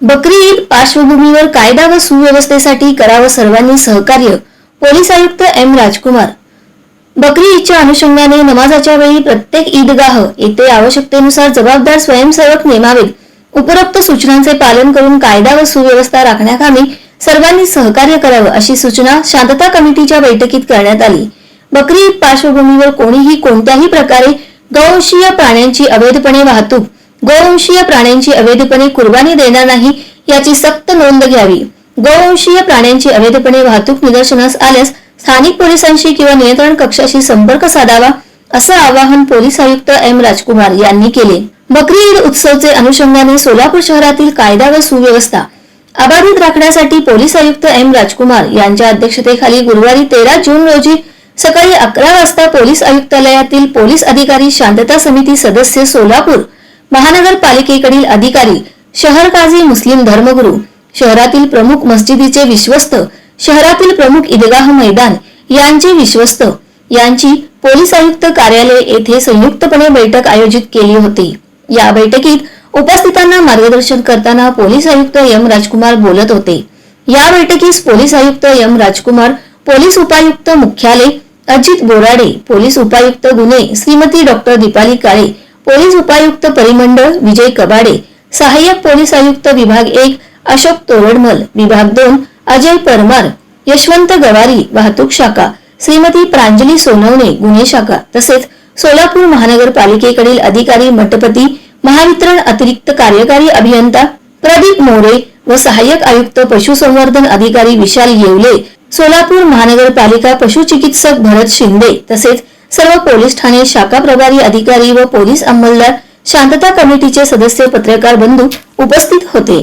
बकरी ईद पार्श्वभूमीवर कायदा व सुव्यवस्थेसाठी करावं सर्वांनी सहकार्य पोलीस आयुक्त एम राजकुमार. बकरी ईदच्या अनुषंगाने नमाजाच्या वेळी प्रत्येक ईदगाह येथे आवश्यकतेनुसार जबाबदार स्वयंसेवक नेमावेत. उपरोक्त सूचनांचे पालन करून कायदा व सुव्यवस्था राखण्याकामी सर्वांनी सहकार्य करावं अशी सूचना शांतता कमिटीच्या बैठकीत करण्यात आली. बकरी ईद पार्श्वभूमीवर कोणीही कोणत्याही प्रकारे गौवंशीय प्राण्यांची अवैधपणे वाहतूक गोवंशीय प्राण्यांची अवैधपणे कुर्बानी देणार नाही याची सक्त नोंद घ्यावी. गोवंशीय प्राण्यांची अवैधपणे वाहतूक निदर्शनास आल्यास स्थानिक पोलिसांशी किंवा नियंत्रण कक्षाशी संपर्क साधावा असं आवाहन पोलीस आयुक्त एम राजकुमार यांनी केले. बकरी ईद उत्सवचे अनुषंगाने सोलापूर शहरातील कायदा व सुव्यवस्था अबाधित राखण्यासाठी पोलीस आयुक्त एम राजकुमार यांच्या अध्यक्षतेखाली गुरुवारी तेरा जून रोजी सकाळी अकरा वाजता पोलीस आयुक्तालयातील पोलीस अधिकारी शांतता समिती सदस्य सोलापूर महानगरपालिकेकडील अधिकारी शहर काझी मुस्लिम धर्मगुरू शहरातील प्रमुख मस्जिदीचे विश्वस्त शहरातील प्रमुख ईदगाह मैदान यांचे विश्वस्त यांची पोलीस आयुक्त कार्यालय येथे संयुक्तपणे बैठक आयोजित केली होती. या बैठकीत उपस्थितांना मार्गदर्शन करताना पोलीस आयुक्त एम राजकुमार बोलत होते. या बैठकीस पोलीस आयुक्त एम राजकुमार पोलीस उपायुक्त मुख्यालय अजित बोराडे पोलीस उपायुक्त गुन्हे श्रीमती डॉक्टर दीपाली काळे पोलीस उपायुक्त परिमंडळ विजय कबाडे सहाय्यक पोलीस आयुक्त विभाग एक अशोक तोरडमल विभाग दोन अजय परमार यशवंत गवारी वाहतूक शाखा श्रीमती प्रांजली सोनवणे गुन्हे शाखा तसेच सोलापूर महानगरपालिकेकडील अधिकारी मठपती महावितरण अतिरिक्त कार्यकारी अभियंता प्रदीप मोरे व सहाय्यक आयुक्त पशुसंवर्धन अधिकारी विशाल येवले सोलापूर महानगरपालिका पशुचिकित्सक भरत शिंदे तसेच सर्व पोलीस ठाणे शाखा प्रभारी अधिकारी व पोलीस अंमलदार शांतता कमिटीचे सदस्य पत्रकार बंधू उपस्थित होते.